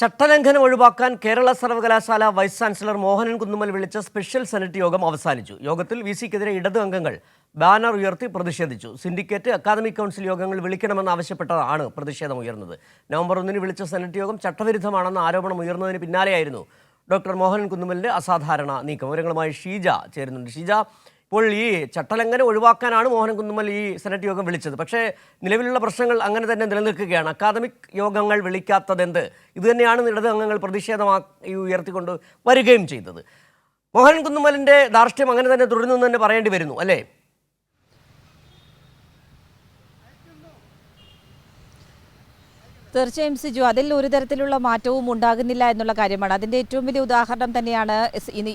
ചട്ടലംഘനം ഒഴിവാക്കാൻ കേരള സർവകലാശാല വൈസ് ചാൻസലർ മോഹനൻ കുന്നുമൽ വിളിച്ച സ്പെഷ്യൽ സെനറ്റ് യോഗം അവസാനിച്ചു. യോഗത്തിൽ വി സിക്കെതിരെ ഇടത് അംഗങ്ങൾ ബാനർ ഉയർത്തി പ്രതിഷേധിച്ചു. സിൻഡിക്കേറ്റ് അക്കാദമിക് കൗൺസിൽ യോഗങ്ങൾ വിളിക്കണമെന്ന് ആവശ്യപ്പെട്ടതാണ് പ്രതിഷേധം ഉയർന്നത്. നവംബർ ഒന്നിന് വിളിച്ച സെനറ്റ് യോഗം ചട്ടവിരുദ്ധമാണെന്ന ആരോപണം ഉയർന്നതിന് പിന്നാലെയായിരുന്നു ഡോക്ടർ മോഹനൻ കുന്നുമലിന്റെ അസാധാരണ നീക്കം. വിവരങ്ങളുമായി ഷീജ ചേരുന്നുണ്ട്. ഷീജ ഇപ്പോൾ ഈ ചട്ടലംഘനം ഒഴിവാക്കാനാണ് മോഹൻ കുന്നുമൽ ഈ സെനറ്റ് യോഗം വിളിച്ചത്. പക്ഷേ നിലവിലുള്ള പ്രശ്നങ്ങൾ അങ്ങനെ തന്നെ നിലനിൽക്കുകയാണ്. അക്കാദമിക് യോഗങ്ങൾ വിളിക്കാത്തതെന്ത്? ഇത് തന്നെയാണ് ഇടത് അംഗങ്ങൾ പ്രതിഷേധമാക്കി ഉയർത്തിക്കൊണ്ട് വരികയും ചെയ്തത്. മോഹൻ കുന്നുമലിന്റെ ധാർഷ്ട്യം അങ്ങനെ തന്നെ തുടരുന്നു തന്നെ പറയേണ്ടി വരുന്നു അല്ലേ? തീർച്ചയായും സിജു അതിൽ ഒരു തരത്തിലുള്ള മാറ്റവും ഉണ്ടാകുന്നില്ല എന്നുള്ള കാര്യമാണ്. അതിന്റെ ഏറ്റവും വലിയ ഉദാഹരണം തന്നെയാണ്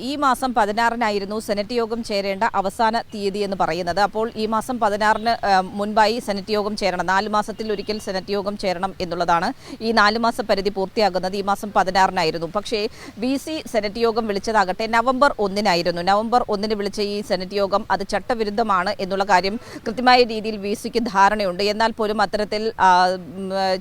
ഈ മാസം പതിനാറിനായിരുന്നു സെനറ്റ് യോഗം ചേരേണ്ട അവസാന തീയതി എന്ന് പറയുന്നത്. അപ്പോൾ ഈ മാസം പതിനാറിന് മുൻപായി സെനറ്റ് യോഗം ചേരണം. നാല് മാസത്തിൽ ഒരിക്കൽ സെനറ്റ് യോഗം ചേരണം എന്നുള്ളതാണ് ഈ നാല് മാസ പരിധി പൂർത്തിയാകുന്നത് ഈ മാസം പതിനാറിനായിരുന്നു. പക്ഷേ വി സി സെനറ്റ് യോഗം വിളിച്ചതാകട്ടെ നവംബർ ഒന്നിനായിരുന്നു. നവംബർ ഒന്നിന് വിളിച്ച ഈ സെനറ്റ് യോഗം അത് ചട്ടവിരുദ്ധമാണ് എന്നുള്ള കാര്യം കൃത്യമായ രീതിയിൽ വി സിക്ക് ധാരണയുണ്ട്. എന്നാൽ പോലും അത്തരത്തിൽ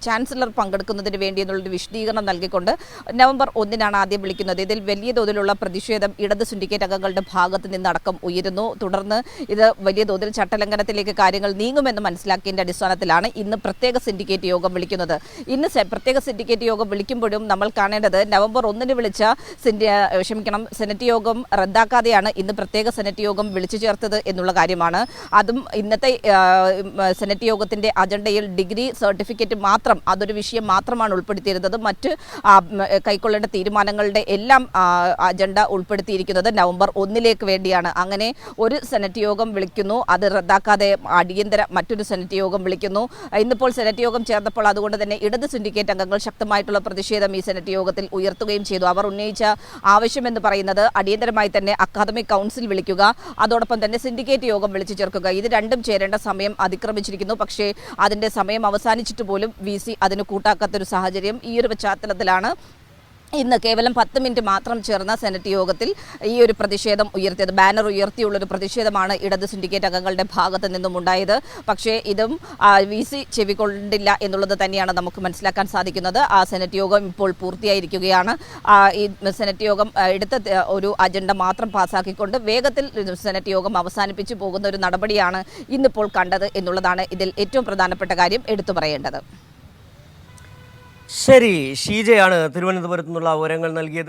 ചാൻസലർ പങ്കെടുക്കുന്നതിന് വേണ്ടി എന്നുള്ളൊരു വിശദീകരണം നൽകിക്കൊണ്ട് നവംബർ ഒന്നിനാണ് ആദ്യം വിളിക്കുന്നത്. ഇതിൽ വലിയ തോതിലുള്ള പ്രതിഷേധം ഇടത് സിൻഡിക്കേറ്റ് അംഗങ്ങളുടെ ഭാഗത്ത് നിന്നടക്കം ഉയരുന്നു. തുടർന്ന് ഇത് വലിയ തോതിൽ ചട്ടലംഘനത്തിലേക്ക് കാര്യങ്ങൾ നീങ്ങുമെന്ന് മനസ്സിലാക്കിയതിന്റെ അടിസ്ഥാനത്തിലാണ് ഇന്ന് പ്രത്യേക സിൻഡിക്കേറ്റ് യോഗം വിളിക്കുന്നത്. ഇന്ന് പ്രത്യേക സിൻഡിക്കേറ്റ് യോഗം വിളിക്കുമ്പോഴും നമ്മൾ കാണേണ്ടത് നവംബർ ഒന്നിന് വിളിച്ച ക്ഷമിക്കണം സെനറ്റ് യോഗം റദ്ദാക്കാതെയാണ് ഇന്ന് പ്രത്യേക സെനറ്റ് യോഗം വിളിച്ചു ചേർത്തത് എന്നുള്ള കാര്യമാണ്. അതും ഇന്നത്തെ സെനറ്റ് യോഗത്തിന്റെ അജണ്ടയിൽ ഡിഗ്രി സർട്ടിഫിക്കറ്റ് മാത്രം അതൊരു വിഷയം മാത്രമാണ് ഉൾപ്പെടുത്തിയിരുന്നത്. മറ്റ് കൈക്കൊള്ളേണ്ട തീരുമാനങ്ങളുടെ എല്ലാം അജണ്ട ഉൾപ്പെടുത്തിയിരിക്കുന്നത് നവംബർ ഒന്നിലേക്ക് വേണ്ടിയാണ്. അങ്ങനെ ഒരു സെനറ്റ് യോഗം വിളിക്കുന്നു. അത് റദ്ദാക്കാതെ അടിയന്തര മറ്റൊരു സെനറ്റ് യോഗം വിളിക്കുന്നു. ഇന്നിപ്പോൾ സെനറ്റ് യോഗം ചേർന്നപ്പോൾ അതുകൊണ്ട് തന്നെ ഇടത് സിൻഡിക്കേറ്റ് അംഗങ്ങൾ ശക്തമായിട്ടുള്ള പ്രതിഷേധം ഈ സെനറ്റ് യോഗത്തിൽ ഉയർത്തുകയും ചെയ്തു. അവർ ഉന്നയിച്ച ആവശ്യമെന്ന് പറയുന്നത് അടിയന്തരമായി തന്നെ അക്കാദമിക് കൗൺസിൽ വിളിക്കുക അതോടൊപ്പം തന്നെ സിൻഡിക്കേറ്റ് യോഗം വിളിച്ചു ചേർക്കുക. ഇത് രണ്ടും ചേരേണ്ട സമയം അതിക്രമിച്ചിരിക്കുന്നു. പക്ഷേ അതിന്റെ സമയം അവസാനിച്ചിട്ട് പോലും വി സി അതിന് കൂട്ടാക്കാത്തൊരു സാഹചര്യം ഈ ഒരു പശ്ചാത്തലത്തിലാണ്. ഇന്ന് കേവലം പത്ത് മിനിറ്റ് മാത്രം ചേർന്ന സെനറ്റ് യോഗത്തിൽ ഈ ഒരു പ്രതിഷേധം ഉയർത്തിയത്. ബാനർ ഉയർത്തിയുള്ളൊരു പ്രതിഷേധമാണ് ഇടത് സിൻഡിക്കേറ്റ് അംഗങ്ങളുടെ ഭാഗത്ത് നിന്നും ഉണ്ടായത്. പക്ഷേ ഇതും വി സി ചെവിക്കൊണ്ടില്ല എന്നുള്ളത് തന്നെയാണ് നമുക്ക് മനസ്സിലാക്കാൻ സാധിക്കുന്നത്. ആ സെനറ്റ് യോഗം ഇപ്പോൾ പൂർത്തിയായിരിക്കുകയാണ്. ഈ സെനറ്റ് യോഗം എടുത്ത ഒരു അജണ്ട മാത്രം പാസ്സാക്കിക്കൊണ്ട് വേഗത്തിൽ സെനറ്റ് യോഗം അവസാനിപ്പിച്ചു പോകുന്ന ഒരു നടപടിയാണ് ഇന്നിപ്പോൾ കണ്ടത് എന്നുള്ളതാണ് ഇതിൽ ഏറ്റവും പ്രധാനപ്പെട്ട കാര്യം എടുത്തു പറയേണ്ടത്. ശരി ഷീജയാണ് തിരുവനന്തപുരത്തു നിന്നുള്ള വിവരങ്ങൾ നൽകിയത്.